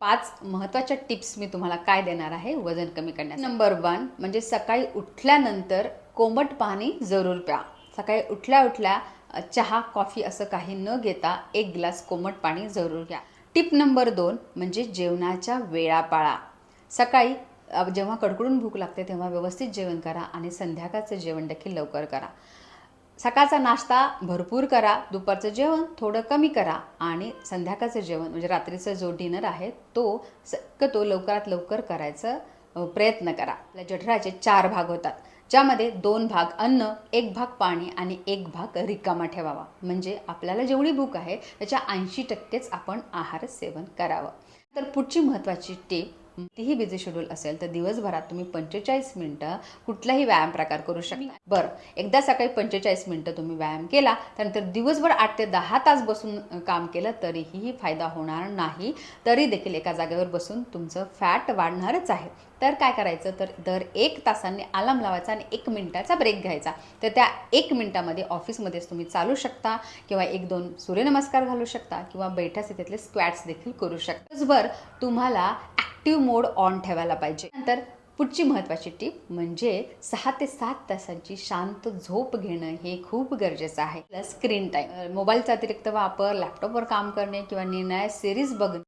पाच महत्त्वाच्या टिप्स मी तुम्हाला काय देणार आहे वजन कमी करण्यास नंबर वन म्हणजे सकाळी उठल्यानंतर कोमट पाणी जरूर प्या. सकाळी उठल्या उठल्या चहा कॉफी असं काही न घेता एक ग्लास कोमट पाणी जरूर घ्या. टिप नंबर दोन म्हणजे जेवणाच्या वेळा पाळा सकाळी जेव्हा कडकडून भूक लागते तेव्हा व्यवस्थित जेवण करा आणि संध्याकाळचं जेवण देखील लवकर करा. सकाळचा नाश्ता भरपूर करा दुपारचं जेवण थोडं कमी करा आणि संध्याकाळचं जेवण म्हणजे रात्रीचं जो डिनर आहे तो शक्यतो लवकरात लवकर करायचं प्रयत्न करा. आपल्या जठराचे चार भाग होतात ज्यामध्ये दोन भाग अन्न एक भाग पाणी आणि एक भाग रिकामा ठेवावा. म्हणजे आपल्याला जेवढी भूक आहे त्याच्या ऐंशी टक्केच आपण आहार सेवन करावं. तर पुढची महत्त्वाची टीप कितीही बिझी शेड्यूल असेल तर दिवसभरात तुम्ही पंचेचाळीस मिनटं कुठलाही व्यायाम प्रकार करू शकता. बरं एकदा सकाळी पंचेचाळीस मिनटं तुम्ही व्यायाम केला त्यानंतर दिवसभर आठ ते दहा तास बसून काम केलं तरीही फायदा होणार नाही. तरी देखील एका जागेवर बसून तुमचं फॅट वाढणारच आहे. तर काय करायचं? तर दर एक तासाने अलार्म लावायचा आणि एक मिनिटाचा ब्रेक घ्यायचा. तर त्या एक मिनिटामध्ये ऑफिसमध्येच तुम्ही चालू शकता किंवा एक दोन सूर्यनमस्कार घालू शकता किंवा बैठ्या स्थितीतले स्क्वॅट्स देखील करू शकता. दिवसभर तुम्हाला ॲक्टिव्ह मोड ऑन ठेवायला पाहिजे. नंतर पुढची महत्त्वाची टीप म्हणजे सहा ते सात तासांची शांत झोप घेणं हे खूप गरजेचं आहे. स्क्रीन टाईम मोबाईलचा अतिरिक्त वापर लॅपटॉपवर काम करणे किंवा निर्णय सिरीज बघणे